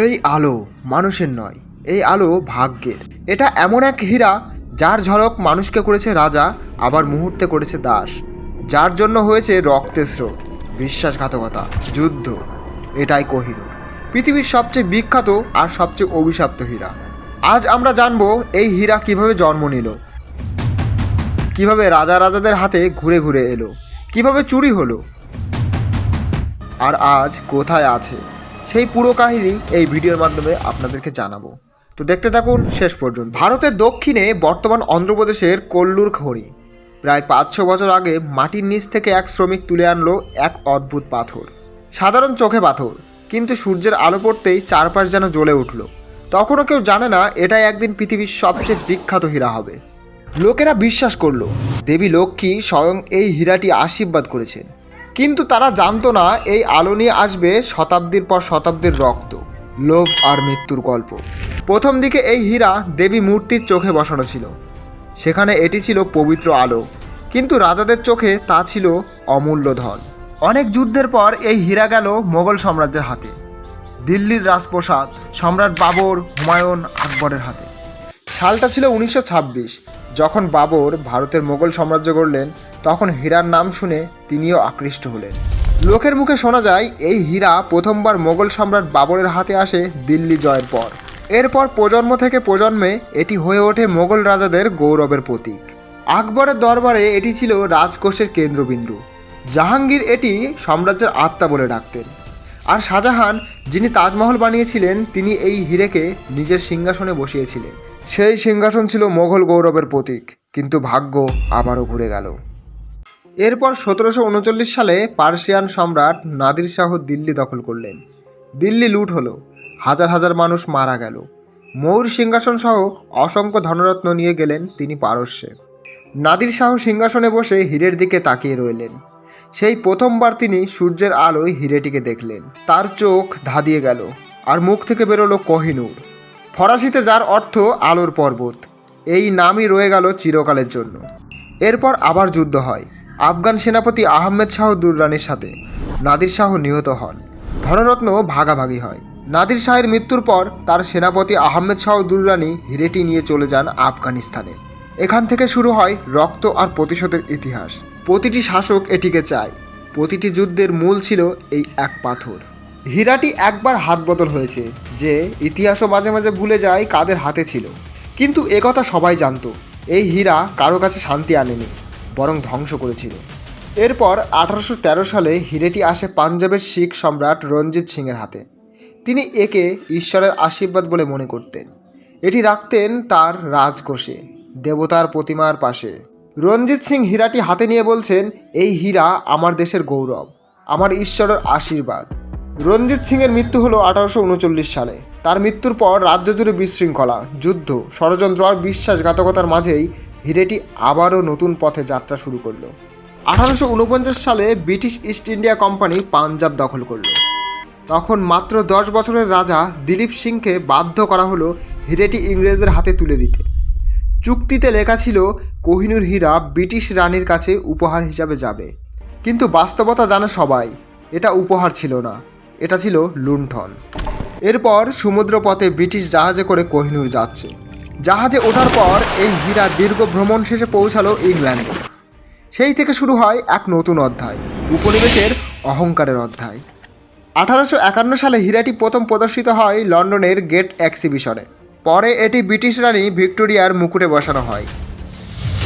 এই আলো মানুষের নয়, এই আলো ভাগ্যের। এটা এমন এক হীরা যার ঝলক মানুষকে করেছে রাজা, আবার মুহূর্তে করেছে দাস। যার জন্য হয়েছে রক্তের স্রোত, বিশ্বাসঘাতকতা, যুদ্ধ, এটাই কোহিনুর পৃথিবীর সবচেয়ে বিখ্যাত আর সবচেয়ে অভিশপ্ত হীরা। আজ আমরা জানব এই হীরা কীভাবে জন্ম নিল, কীভাবে রাজা রাজাদের হাতে ঘুরে ঘুরে এলো, কীভাবে চুরি হলো, আর আজ কোথায় আছে সেই পুরো কাহিনী এই ভিডিওর মাধ্যমে আপনাদেরকে জানাব। তো দেখতে থাকুন শেষ পর্যন্ত। ভারতের দক্ষিণে বর্তমান অন্ধ্রপ্রদেশের কল্লুর খড়ি প্রায় পাঁচশো বছর আগে মাটির নিচ থেকে এক শ্রমিক তুলে আনলো এক অদ্ভুত পাথর। সাধারণ চোখে পাথর, কিন্তু সূর্যের আলো পড়তেই চারপাশ যেন জ্বলে উঠল। তখনও কেউ জানে না, এটাই একদিন পৃথিবীর সবচেয়ে বিখ্যাত হীরা হবে। লোকেরা বিশ্বাস করল, দেবী লক্ষ্মী স্বয়ং এই হীরাটি আশীর্বাদ করেছেন। কিন্তু তারা জানতো না এই আলো নিয়ে আসবে শতাব্দীর পর শতাব্দীর রক্ত, লোভ আর মৃত্যুর গল্প। প্রথম দিকে এই হীরা দেবী মূর্তির চোখে বসানো ছিল। সেখানে এটি ছিল পবিত্র আলো, কিন্তু রাজাদের চোখে তা ছিল অমূল্য ধন। অনেক যুদ্ধের পর এই হীরা গেল মোগল সাম্রাজ্যের হাতে, দিল্লির রাজপ্রসাদ, সম্রাট বাবর, হুমায়ুন আকবরের হাতে। সালটা ছিল উনিশশো ছাব্বিশ, যখন বাবর ভারতের মোগল সাম্রাজ্য গড়লেন তখন হীরার নাম শুনে তিনিও আকৃষ্ট হলেন। লোকের মুখে শোনা যায়, এই হীরা প্রথমবার মোগল সম্রাট বাবরের হাতে আসে দিল্লি জয়ের পর। এরপর প্রজন্ম থেকে প্রজন্মে এটি হয়ে ওঠে মোগল রাজাদের গৌরবের প্রতীক। আকবরের দরবারে এটি ছিল রাজকোষের কেন্দ্রবিন্দু। জাহাঙ্গীর এটি সাম্রাজ্যের আত্মা বলে ডাকতেন। আর শাহজাহান, যিনি তাজমহল বানিয়েছিলেন, তিনি এই হিরেকে নিজের সিংহাসনে বসিয়েছিলেন। সেই সিংহাসন ছিল মোগল গৌরবের প্রতীক, কিন্তু ভাগ্য আবারও ঘুরে গেল। এরপর সতেরোশো উনচল্লিশ সালে পার্সিয়ান সম্রাট নাদির শাহ দিল্লি দখল করলেন। দিল্লি লুট হলো, হাজার হাজার মানুষ মারা গেল। ময়ূর সিংহাসন সহ অসংখ্য ধনরত্ন নিয়ে গেলেন তিনি পারস্যে। নাদির শাহ সিংহাসনে বসে হীরের দিকে তাকিয়ে রইলেন। সেই প্রথমবার তিনি সূর্যের আলোয় হিরেটিকে দেখলেন। তার চোখ ধাঁধিয়ে গেল আর মুখ থেকে বেরোলো কোহিনূর ফরাসিতে যার অর্থ আলোর পর্বত, এই নামই রয়ে গেল চিরকালের জন্য। এরপর আবার যুদ্ধ হয়। আফগান সেনাপতি আহমেদ শাহ দুররানির সাথে। নাদির শাহ নিহত হন। ধনরত্ন ভাগাভাগি হয়। নাদির শাহের মৃত্যুর পর তার সেনাপতি আহমেদ শাহ দুররানি হিরেটি নিয়ে চলে যান আফগানিস্তানে। এখান থেকে শুরু হয় রক্ত আর প্রতিশোধের ইতিহাস। প্রতিটি শাসক এটিকে চায়। প্রতিটি যুদ্ধের মূল ছিল এই এক পাথর। হীরাটি একবার হাত বদল হয়েছে, যে ইতিহাসও মাঝে মাঝে ভুলে যায় কাদের হাতে ছিল। কিন্তু একথা সবাই জানতো, এই হীরা কারও কাছে শান্তি আনেনি। বরং ধ্বংস করেছিল। এরপর আঠারোশো তেরো সালে হিরেটি আসে পাঞ্জাবের শিখ সম্রাট রঞ্জিত সিংয়ের হাতে। তিনি একে ঈশ্বরের আশীর্বাদ বলে মনে করতেন। এটি রাখতেন তার রাজকোষে, দেবতার প্রতিমার পাশে। রঞ্জিত সিং হীরাটি হাতে নিয়ে বলছেন, এই হীরা আমার দেশের গৌরব, আমার ঈশ্বরের আশীর্বাদ। রঞ্জিত সিংয়ের মৃত্যু হলো আঠারোশো উনচল্লিশ সালে। তার মৃত্যুর পর রাজ্য জুড়ে বিশৃঙ্খলা, যুদ্ধ, ষড়যন্ত্র আর বিশ্বাসঘাতকতার মাঝেই হিরেটি আবারও নতুন পথে যাত্রা শুরু করল। আঠারোশো উনপঞ্চাশ সালে British East India Company Punjab দখল করল। তখন মাত্র দশ বছরের রাজা দিলীপ সিংকে বাধ্য করা হলো হিরেটি ইংরেজদের হাতে তুলে দিতে। চুক্তিতে লেখা ছিল, কোহিনুর হীরা ব্রিটিশ রানীর কাছে উপহার হিসাবে যাবে। কিন্তু বাস্তবতা জানে সবাই, এটা উপহার ছিল না। এটা ছিল লুণ্ঠন। এরপর সমুদ্রপথে ব্রিটিশ জাহাজে করে কোহিনুর যাচ্ছে। জাহাজে ওঠার পর এই হীরা দীর্ঘ ভ্রমণ শেষে পৌঁছালো ইংল্যান্ডে। সেই থেকে শুরু হয় এক নতুন অধ্যায়, উপনিবেশের অহংকারের অধ্যায়। আঠারোশো একান্ন সালে হীরাটি প্রথম প্রদর্শিত হয় লন্ডনের গেট এক্সিবিশনে। পরে এটি ব্রিটিশ রানী ভিক্টোরিয়ার মুকুটে বসানো হয়।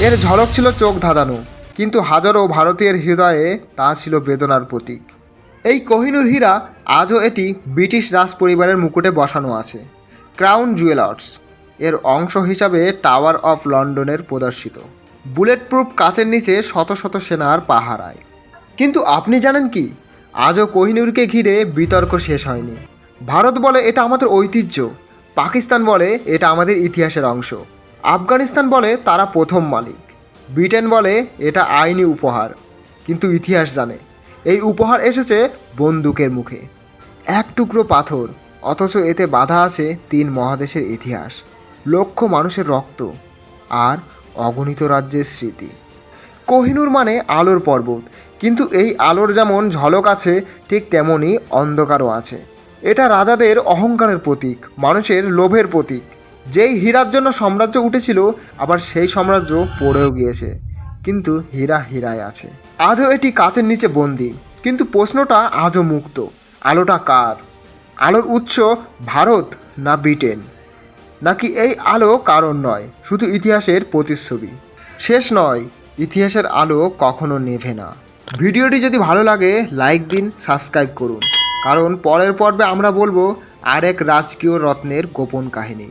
এর ঝলক ছিল চোখ ধাঁধানো, কিন্তু হাজারো ভারতীয়ের হৃদয়ে তা ছিল বেদনার প্রতীক। এই কোহিনুর হীরা আজও এটি ব্রিটিশ রাজ পরিবারের মুকুটে বসানো আছে, ক্রাউন জুয়েলার্স। এর অংশ হিসাবে টাওয়ার অফ লন্ডনের প্রদর্শিত। বুলেট প্রুফ কাচের নিচে শত শত সেনার পাহারায়। কিন্তু আপনি জানেন কি? আজও কোহিনুরকে ঘিরে বিতর্ক শেষ হয়নি। ভারত বলে এটা আমাদের ঐতিহ্য। পাকিস্তান বলে এটা আমাদের ইতিহাসের অংশ। আফগানিস্তান বলে তারা প্রথম মালিক। ব্রিটেন বলে এটা আইনি উপহার। কিন্তু ইতিহাস জানে, এই উপহার এসেছে বন্দুকের মুখে। এক টুকরো পাথর, অথচ এতে বাধা আছে তিন মহাদেশের ইতিহাস। লক্ষ মানুষের রক্ত আর অগণিত রাজ্যের স্মৃতি। কোহিনুর মানে আলোর পর্বত, কিন্তু এই আলোর যেমন ঝলক আছে, ঠিক তেমনই অন্ধকারও আছে। এটা রাজাদের অহংকারের প্রতীক, মানুষের লোভের প্রতীক। যেই হীরার জন্য সাম্রাজ্য উঠেছিল, আবার সেই সাম্রাজ্য পড়েও গিয়েছে, কিন্তু হীরা হীরায় আছে। আজও এটি কাচের নিচে বন্দি, কিন্তু প্রশ্নটা আজও মুক্ত, আলোটা কার? আলোর উৎস ভারত না ব্রিটেন? নাকি এই আলো কারণ নয়, শুধু ইতিহাসের প্রতিচ্ছবি। শেষ নয়, ইতিহাসের আলো কখনো নেভে না। ভিডিওটি যদি ভালো লাগে, লাইক দিন, সাবস্ক্রাইব করুন। কারণ পরের পর্বে আমরা বলব আর এক রাজকীয় রত্নের গোপন কাহিনী।